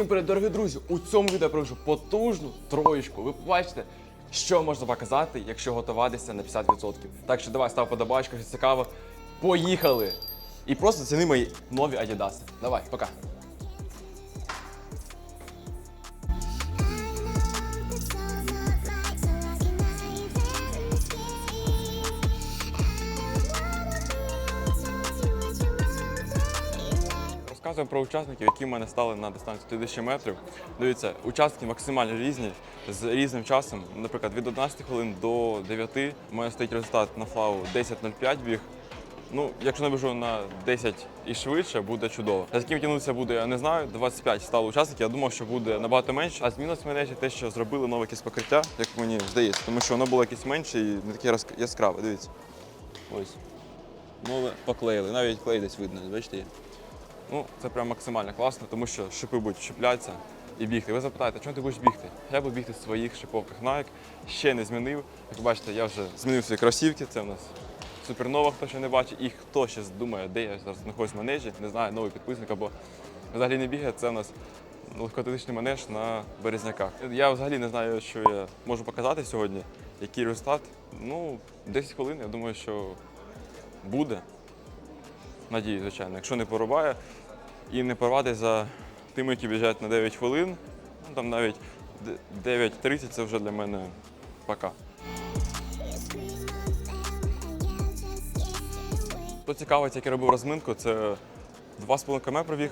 Усім привіт, дорогі друзі! У цьому відео я проведу потужну троєчку. Ви побачите, що можна показати, якщо готуватися на 50%. Так що давай став подобачку, що цікаво. Поїхали! І просто ціни мої нові Адідаси. Давай, пока. Розказую про учасників, які в мене стали на дистанцію 1000 метрів. Дивіться, учасники максимально різні з різним часом. Наприклад, від 11 хвилин до 9 у мене стоїть результат на флау 10.05 біг. Ну, якщо набіжу на 10 і швидше, буде чудово. За яким тягнутися буде, я не знаю. 25 стало учасників. Я думав, що буде набагато менше. А змінилось мене те, що зробили нове якесь покриття, як мені здається, тому що воно було якесь менше і не таке яскраве. Дивіться. Ось. Нове поклеїли. Навіть клей десь видно, бачите. Ну, це прям максимально класно, тому що шипи будуть чіплятися і бігти. Ви запитаєте, чому ти будеш бігти? Я буду бігти в своїх шиповках Nike, ще не змінив. Як ви бачите, я вже змінив свої кросівки, це в нас супернова, хто ще не бачить. І хто ще думає, де я зараз знаходжусь в манежі, не знаю, новий підписник або взагалі не бігає, це у нас легкоатлетичний манеж на Березняках. Я взагалі не знаю, що я можу показати сьогодні, який результат. Ну, 10 хвилин, я думаю, що буде. Надію, звичайно. Якщо не порубає і не порвати за тими, які біжать на 9 хвилин, ну там навіть 9.30 це вже для мене пока. Хто цікавить, як я робив розминку, це 2,5 км пробіг,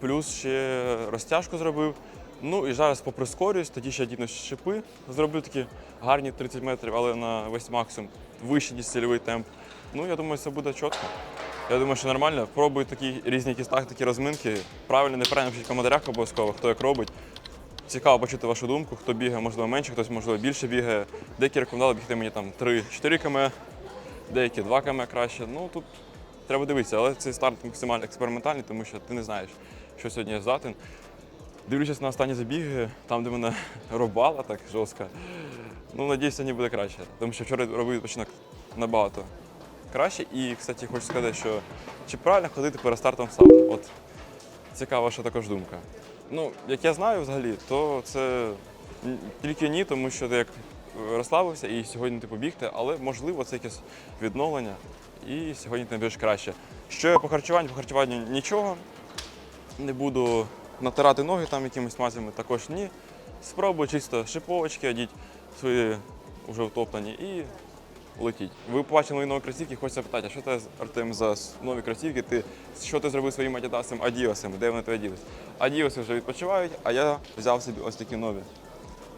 плюс ще розтяжку зробив. Ну і зараз поприскорююсь, тоді ще дійсно шипи зроблю такі гарні 30 метрів, але на весь максимум вищий, цільовий темп. Ну, я думаю, це буде чітко. Я думаю, що нормально. Пробуй такі різні якісь тактики, розминки. Правильно, неправильно пишіть в коментарях обов'язково, хто як робить. Цікаво почути вашу думку, хто бігає, можливо, менше, хтось, можливо, більше бігає. Деякі рекомендували бігти мені там 3-4 км, деякі 2 км краще. Ну тут треба дивитися, але цей старт максимально експериментальний, тому що ти не знаєш, що сьогодні я здатен. Дивлячись на останні забіги, там, де мене рубала так жорстко. Ну, надіюсь, сьогодні буде краще. Тому що вчора робив відпочинок набагато краще. І, кстати, хочу сказати, що чи правильно ходити перед стартом в? От цікава ваша також думка. Ну, як я знаю взагалі, то це тільки ні, тому що ти як розслабився і сьогодні ти побігти, але можливо це якесь відновлення, і сьогодні ти будеш краще. Що по харчуванню? По харчуванню нічого. Не буду натирати ноги там якимись мазями, також ні. Спробую чисто шиповочки одіть свої вже втоплені і летіть. Ви побачили нові кросівки, хочеться питати, а що це Артем за нові кросівки? Ти що ти зробив своїм адідасом Адіосом? Де вони тебе ділись? Адіоси вже відпочивають, а я взяв собі ось такі нові.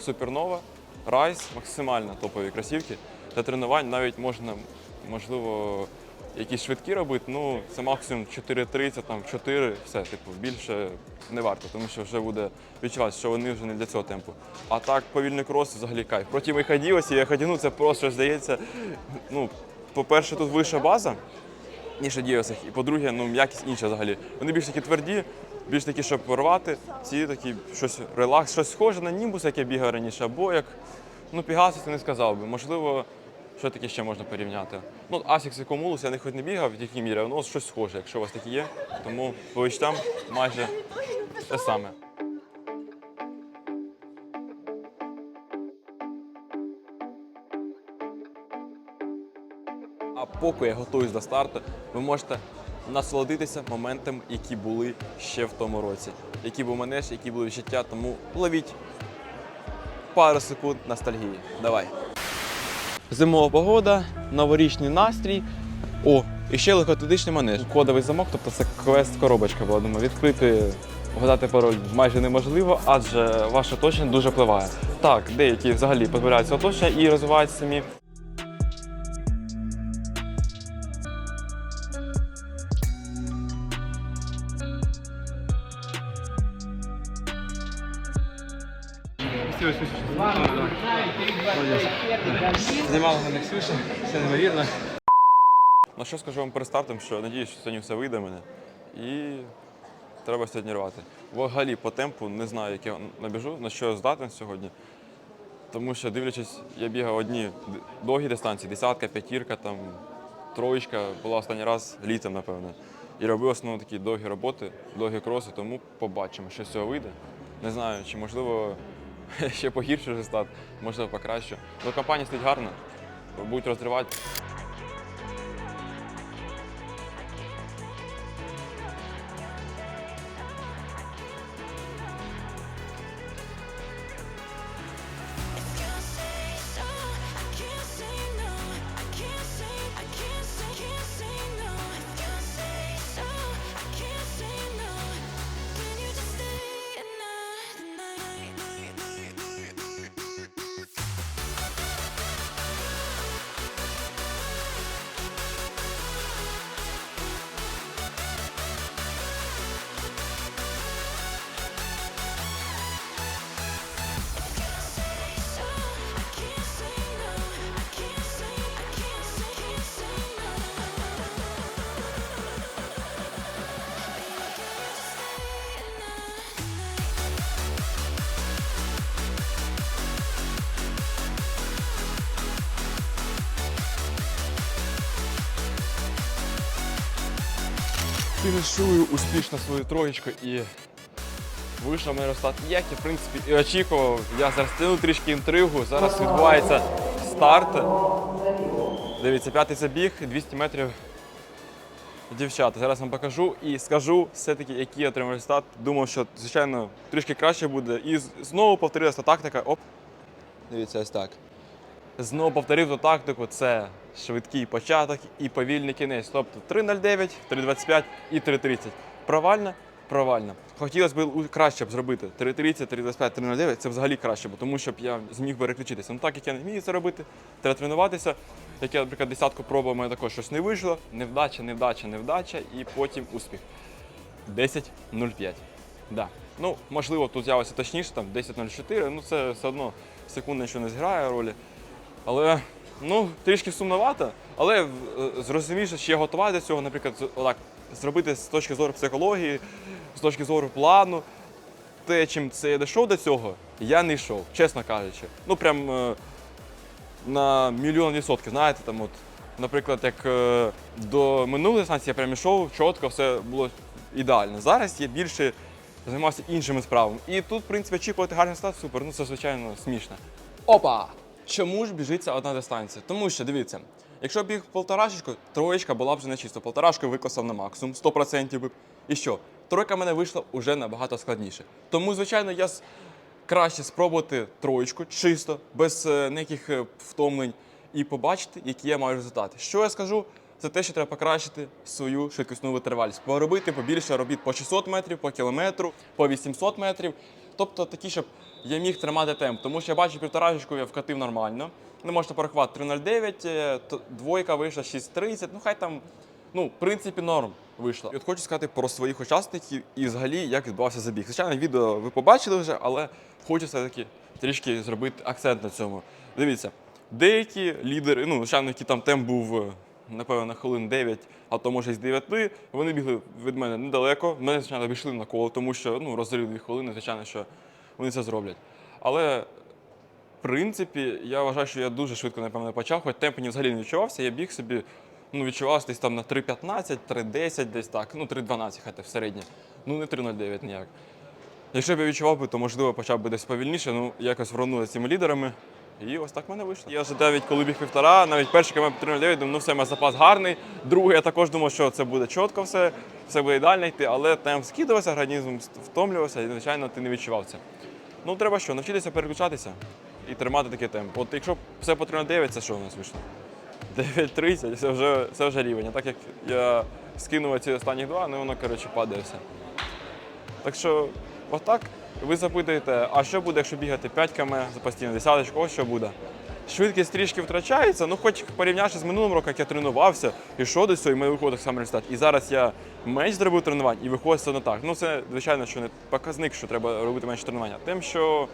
Супернова, Райс, максимально топові кросівки. Для тренувань навіть можна, можливо, якісь швидкі робити, ну це максимум 4.30, там 4, все, типу, більше не варто, тому що вже буде відчувати, що вони вже не для цього темпу. А так, повільний крос взагалі кайф. Проти адіосів я ходіну, це просто здається. Ну, по-перше, тут вища база, ніж адіосах, і по-друге, ну м'якість інша взагалі. Вони більш такі тверді, більш такі, щоб порвати. Ці такі щось релакс, щось схоже на німбус, як я бігав раніше, або як ну, Пігасус, я не сказав би. Можливо, що таке ще можна порівняти. Ну, Asics і Comulus я не хоч не бігав в якій мірі, ну щось схоже, якщо у вас такі є. Тому по відчуттям майже те саме. А поки я готуюсь до старту, ви можете насолодитися моментами, які були ще в тому році. Які був манеж, які були відчуття, тому ловіть пару секунд ностальгії. Давай. Зимова погода, новорічний настрій. О, і ще легкоатлетичний манеж. Кодовий замок, тобто це квест-коробочка була. Думаю, відкрити, вгадати пароль майже неможливо, адже ваше оточення дуже впливає. Так, деякі взагалі позбавляються оточення і розвиваються самі. Знімала мене Ксюша, все неймовірно. Ну що скажу вам перед стартом, що надіюсь, що сьогодні все вийде мене. І треба сьогодні рвати. Взагалі по темпу не знаю, як я набіжу, на що здатен сьогодні. Тому що, дивлячись, я бігав одні довгі дистанції, десятка, п'ятірка, там, троєчка, була останній раз літом, напевно. і робив основно такі довгі роботи, довгі кроси, тому побачимо, що з цього вийде. Не знаю, чи можливо ще погірше результат, можливо покраще. Ну, компанія стоїть гарно, будуть розривати. Фінішую успішно свою троєчку і вийшов мій результат, як я в принципі і очікував. Я зараз тяну трішки інтригу. Зараз відбувається старт. Дивіться, п'ятий забіг, 200 метрів. Дівчата, зараз вам покажу і скажу все-таки, який отримав результат. Думав, що, звичайно, трішки краще буде. І знову повторилася тактика. Оп. Дивіться, ось так. Знову повторив ту тактику, це швидкий початок і повільний кінець. Тобто 3.09, 3.25 і 3.30. Провально? Провально. Хотілося б краще б зробити 3.30, 3.25, 3.09. Це взагалі краще, бо тому щоб я зміг переключитися. Ну так як я не вмію це робити, треба тренуватися. Як я, наприклад, десятку пробував, у мене також щось не вийшло. Невдача, невдача, невдача і потім успіх. 10.05. Да. Ну, можливо, тут з'явиться точніше, там 10.04, ну це все одно секунда що не зіграє ролі. Але ну, трішки сумновато, але е, що ще готова до цього, наприклад, отак, зробити з точки зору психології, з точки зору плану. Те, чим це я дійшов до цього, я не йшов, чесно кажучи. Ну, прям е, на мільйон відсотків. Знаєте, там от, наприклад, як е, до минулої станції я прям йшов, чітко, все було ідеально. Зараз я більше займався іншими справами. І тут, в принципі, очікувати гарний стат супер, ну це звичайно смішно. Опа! Чому ж біжиться одна дистанція? Тому що дивіться, якщо біг полторашечку, троєчка була б вже не чисто. Полторашку викласав на максимум, 100% би. І що? Тройка мене вийшла вже набагато складніше. Тому, звичайно, я краще спробувати троєчку чисто, без е, ніяких е, втомлень, і побачити, які я маю результати. Що я скажу? Це те, що треба покращити свою швидкісну витривалість. Поробити побільше робіт по 600 метрів, по кілометру, по 800 метрів. Тобто такі, щоб я міг тримати темп. Тому що я бачу півторашечку я вкатив нормально. Не можете порахувати 3.09, е, двойка вийшла 6.30, ну хай там, ну, в принципі, норм вийшло. І от хочу сказати про своїх учасників і взагалі, як відбувався забіг. Звичайно, відео ви побачили вже, але хочу все-таки трішки зробити акцент на цьому. Дивіться, деякі лідери, ну, звичайно, який там темп був, е, напевно, хвилин 9, а то може з 9, вони бігли від мене недалеко. Мене, звичайно, обійшли на коло, тому що ну, розрив 2 хвилини, звичайно, що вони це зроблять. Але в принципі, я вважаю, що я дуже швидко, напевно, почав, хоч темп мені взагалі не відчувався, я біг собі, ну, відчувався десь там на 3.15, 3.10, десь так, ну 3.12 хоча в середнє. Ну не 3.09 ніяк. Якщо б я відчував би, то можливо почав би десь повільніше, ну якось вронули з цими лідерами. І ось так в мене вийшло. Я вже навіть коли біг півтора, навіть перший км 3.09, думаю, ну все, мене запас гарний. Другий я також думав, що це буде чітко все, все буде ідеально йти, але темп скидувався, організм втомлювався, і, звичайно, ти не відчував це. Ну, треба що, навчитися переключатися і тримати такий темп. От якщо все по 3.9, це що у нас вийшло? 9.30, це вже, це вже рівень. А так як я скинув ці останні два, ну воно, коротше, падає все. Так що, отак, ви запитуєте, а що буде, якщо бігати 5 км за постійно десяточку, ось що буде. Швидкість трішки втрачається, ну хоч порівнявши з минулим роком, як я тренувався, ішов до цього, і мене виходить саме результат. І зараз я менш зробив тренувань і виходить все не так. Ну це, звичайно, що не показник, що треба робити менше тренування. Тим, що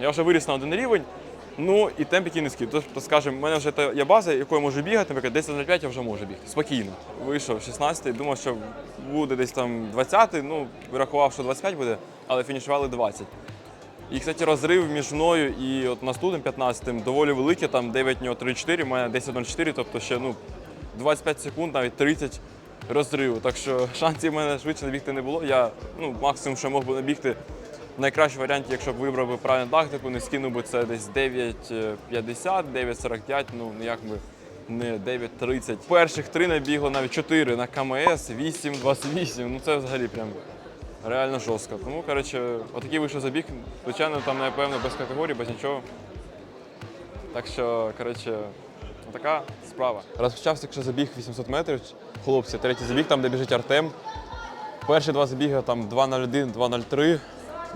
я вже виріс на один рівень, ну і темп який низький. Тобто, скажімо, в мене вже є база, якою можу бігати, наприклад, 10 на 5 я вже можу бігти. Спокійно. Вийшов 16-й, думав, що буде десь там 20-й, ну, вирахував, що 25 буде, але фінішували 20. І, кстати, розрив між мною і от наступним 15-тим доволі великий, там 9 нього 3-4, у мене 10-0-4, тобто ще ну, 25 секунд, навіть 30 розриву. Так що шансів в мене швидше набігти не було. Я ну, максимум, що мог би набігти в найкращому варіанті, якщо б вибрав би правильну тактику, не скинув би це десь 9.50, 9.45, ну ніяк би не 9.30. Перших три набігло навіть 4 на КМС, 8.28. Ну це взагалі прям реально жорстко. Тому, коротше, отакий вийшов забіг. Звичайно, там, напевно, без категорії, без нічого. Так що, коротше, така справа. Розпочався, якщо забіг 800 метрів. Хлопці, третій забіг, там, де біжить Артем. Перші два забіги там 2.01, 2.03,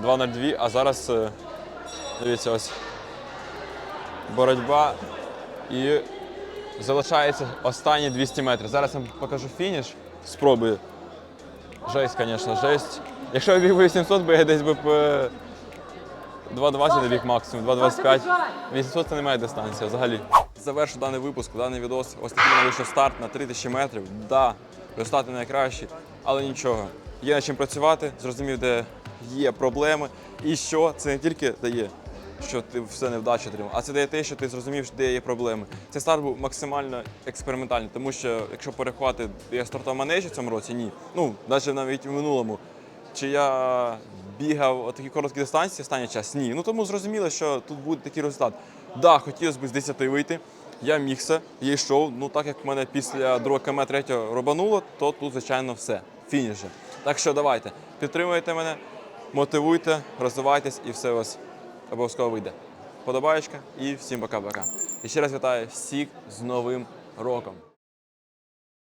2.02, а зараз, е, дивіться, ось боротьба і залишається останні 200 метрів. Зараз я вам покажу фініш. Спробую. Жесть, звісно, жесть. Якщо я біг би 800, би я десь би б, е, 2.20 добіг максимум, 2.25. 800 це немає дистанції взагалі. Завершу даний випуск, даний відос. Ось такий вийшов старт на 3000 метрів. Да, результати найкращі, але нічого. Є над чим працювати, зрозумів, де є проблеми. І що це не тільки дає, що ти все невдачу отримав, а це дає те, що ти зрозумів, де є проблеми. Цей старт був максимально експериментальний, тому що якщо порахувати, я стартував манежі в цьому році, ні. Ну, навіть навіть в минулому. Чи я бігав такі короткі дистанції останній час? Ні. Ну тому зрозуміло, що тут буде такий результат. Да, хотілося б з 10 вийти. Я мігся, я йшов. Ну так як в мене після другого км третього робануло, то тут, звичайно, все. Фініш. же. Так що давайте, підтримуйте мене, мотивуйте, розвивайтесь і все у вас обов'язково вийде. Подобаєчка і всім пока-пока. І ще раз вітаю всіх з Новим роком.